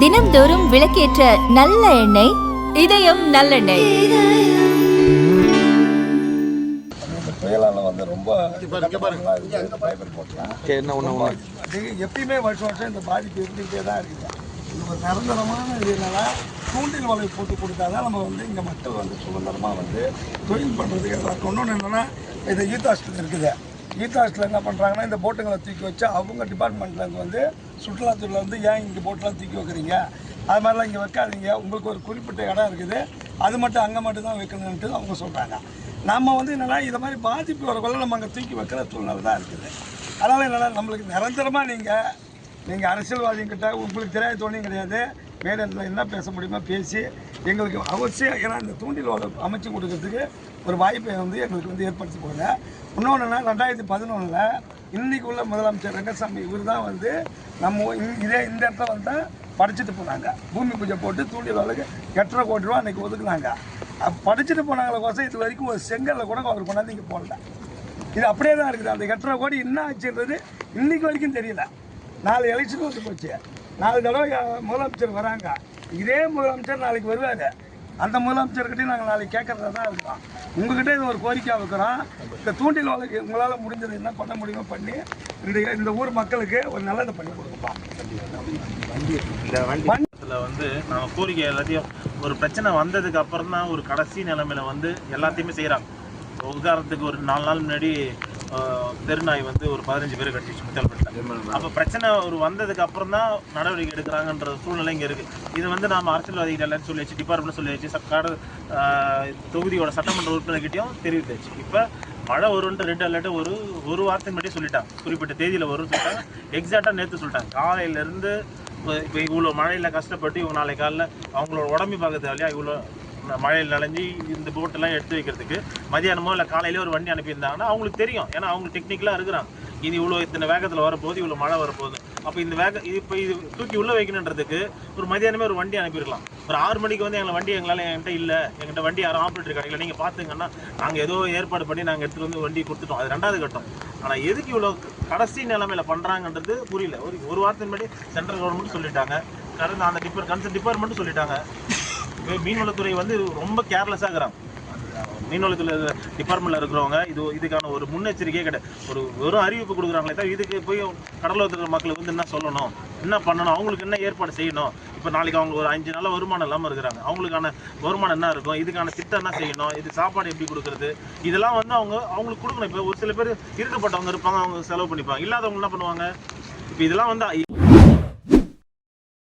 தினம்தோறும் விளக்கேற்ற நல்ல எண்ணெய் இதயம் நல்லெண்ணெய். இந்த புயலால் வந்து ரொம்ப. இந்த ஃபைபர் போட்டலாம் என்ன ஒன்று எப்பயுமே வருஷம் வருஷம் இந்த பாதிப்பு இருந்துகிட்டே தான் இருக்குது ஒரு நிரந்தரமான இது என்னன்னா தூண்டில் வலை போட்டு கொடுத்தா தான் நம்ம வந்து இங்கே மக்கள் வந்து சுதந்திரமாக வந்து தொழில் பண்ணுறதுக்கு எல்லாம் இன்னொன்று என்னென்னா இது யூத் ஹாஸ்டல் இருக்குது. ஈத்தாஸ்டில் என்ன பண்ணுறாங்கன்னா இந்த போட்டுங்களை தூக்கி வச்சு அவங்க டிபார்ட்மெண்ட்லேருந்து வந்து சுற்றுலாத்துறையில் வந்து ஏன் இங்கே போட்டெலாம் தூக்கி வைக்கிறீங்க? அது மாதிரிலாம் இங்கே வைக்காதீங்க. உங்களுக்கு ஒரு குறிப்பிட்ட இடம் இருக்குது. அது மட்டும் அங்கே மட்டும் தான் வைக்கணுன்ட்டு அவங்க சொல்கிறாங்க நம்ம வந்து என்னென்னா இதை மாதிரி பாதிப்பு வரக்குள்ள நம்ம அங்கே தூக்கி வைக்கிற சூழ்நிலை தான் இருக்குது. அதனால் என்னென்னா நம்மளுக்கு நிரந்தரமாக நீங்கள் நீங்கள் அரசியல்வாதிகிட்ட உங்களுக்கு தெரியாத தோணியும் கிடையாது. மேலிடத்தில் என்ன பேச முடியுமோ பேசி எங்களுக்கு அவசியம் ஏன்னா இந்த தூண்டில் ஓலை அமைச்சு கொடுக்கறதுக்கு ஒரு வாய்ப்பை வந்து எங்களுக்கு வந்து ஏற்படுத்தி போங்க இன்னொன்றுனா ரெண்டாயிரத்தி பதினொன்றில் இன்றைக்கு உள்ள முதலமைச்சர் ரங்கசாமி இவர் தான் வந்து நம்ம இதே இந்த இடத்துல வந்து படிச்சுட்டு போனாங்க. பூமி பூஜை போட்டு தூண்டில் அளவுக்கு எட்டரை கோடி ரூபா அன்றைக்கி ஒதுக்குனாங்க. அப்ப படிச்சுட்டு போனாங்கள கோசம் இது வரைக்கும் ஒரு செங்கலில் கூட அவர் கொண்டாந்து இங்கே போடல. இது அப்படியே தான் இருக்குது. அந்த எட்டரை கோடி என்ன ஆச்சுன்றது இன்றைக்கு வரைக்கும் தெரியல. நாலு எலெக்ஷன் வந்து போச்சு. நாலு தடவை முதலமைச்சர் வராங்க. இதே முதலமைச்சர் நாளைக்கு வருவார். அந்த முதலமைச்சர்கிட்டையும் நாங்கள் நாளைக்கு கேட்குறதா தான் இருக்கோம். உங்ககிட்ட இது ஒரு கோரிக்கை வைக்கிறோம். இந்த தூண்டில் வழக்கு உங்களால் முடிஞ்சது என்ன பண்ண முடியுமோ பண்ணி இந்த இந்த ஊர் மக்களுக்கு ஒரு நல்லதை பண்ணி கொடுக்கப்பா இந்த வண்டி வந்து நம்ம கோரிக்கை எல்லாத்தையும் ஒரு பிரச்சனை வந்ததுக்கு அப்புறம் தான் ஒரு கடைசி நிலைமையில வந்து எல்லாத்தையுமே செய்கிறாங்க உதாரணத்துக்கு ஒரு நாலு நாள் முன்னாடி தெருநாய் வந்து ஒரு பதினஞ்சு பேர் கட்டிச்சு முத்தல்பட்டில் அப்போ பிரச்சனை ஒரு வந்ததுக்கு அப்புறம் தான் நடவடிக்கை எடுக்கிறாங்கன்ற சூழ்நிலை இங்கே இருக்குது இது வந்து நாம் அரசியல்வாதிகள் எல்லாரும் சொல்லி வச்சு டிபார்ட்மெண்ட் சொல்லி வச்சு சக்காடு தொகுதியோட சட்டமன்ற உறுப்பினர்கிட்டயும் தெரிவித்தாச்சு இப்போ மழை வரும்ன்ற ரெண்டு அலர்ட் ஒரு ஒரு வாரத்துக்கு மட்டும் சொல்லிட்டாங்க. குறிப்பிட்ட தேதியில் வரும்னு சொல்லிட்டாங்க. எக்ஸாக்டாக நேற்று சொல்லிட்டாங்க. காலையிலேருந்து இப்போ இவ்வளோ மழையில் கஷ்டப்பட்டு இவங்க நாளைக்கு காலைல அவங்களோட உடம்பு பார்க்க தேவையா இவ்வளோ மழையில் நனைஞ்சி இந்த போட்டெல்லாம் எடுத்து வைக்கிறதுக்கு மதியானமோ இல்லை காலையிலே ஒரு வண்டி அனுப்பியிருந்தாங்கன்னா அவங்களுக்கு தெரியும். ஏன்னா அவங்க டெக்னிக்கலாக இருக்கிறாங்க. இது இவ்வளோ இத்தனை வேகத்தில் வரப்போகுது இவ்வளோ மழை வரப்போகுது. அப்போ இந்த வேக இது இப்போ இது தூக்கி உள்ளே வைக்கணுன்றதுக்கு ஒரு மதியானமே ஒரு வண்டி அனுப்பியிருக்கலாம். ஒரு ஆறு மணிக்கு வந்து எங்களை வண்டி எங்களால் என்கிட்ட இல்லை எங்கிட்ட வண்டி யாரும் ஆப்ரேட்டர் கிடைக்கல. நீங்கள் பார்த்துங்கன்னா நாங்கள் ஏதோ ஏற்பாடு பண்ணி நாங்கள் எடுத்துகிட்டு வந்து வண்டி கொடுத்துட்டோம். அது ரெண்டாவது கட்டம். ஆனால் எதுக்கு இவ்வளோ கடைசி நிலைமையில் பண்ணுறாங்கன்றது புரியல. ஒரு ஒரு வாரத்துக்கு முன்னாடி சென்ட்ரல் கவர்மெண்ட் சொல்லிட்டாங்க. கடந்த அந்த டிபார்ட் கன்சர்ன் டிபார்ட்மெண்ட்டும் சொல்லிட்டாங்க. மீன்வளத்துறை வந்து ரொம்ப கேர்லெஸ்ஸாக இருக்கிறாங்க. மீன்வளத்துறை டிபார்ட்மெண்ட்டில் இருக்கிறவங்க இது இதுக்கான ஒரு முன்னெச்சரிக்கையே கிடையாது. ஒரு வெறும் அறிவிப்பு கொடுக்குறாங்களே தான் இதுக்கு போய் கடலோரத்தில் இருக்கிற மக்களுக்கு வந்து என்ன சொல்லணும்? என்ன பண்ணணும்? அவங்களுக்கு என்ன ஏற்பாடு செய்யணும்? இப்போ நாளைக்கு அவங்க ஒரு அஞ்சு நாள் வருமானம் இல்லாமல் இருக்கிறாங்க. அவங்களுக்கான வருமானம் என்ன இருக்கும்? இதுக்கான திட்டம் என்ன செய்யணும்? இது சாப்பாடு எப்படி கொடுக்குறது? இதெல்லாம் வந்து அவங்க அவங்களுக்கு கொடுக்கணும். இப்போ ஒரு சில பேர் இருக்கப்பட்டவங்க இருப்பாங்க அவங்க செலவு பண்ணிப்பாங்க. இல்லாதவங்க என்ன பண்ணுவாங்க? இப்போ இதெல்லாம் வந்து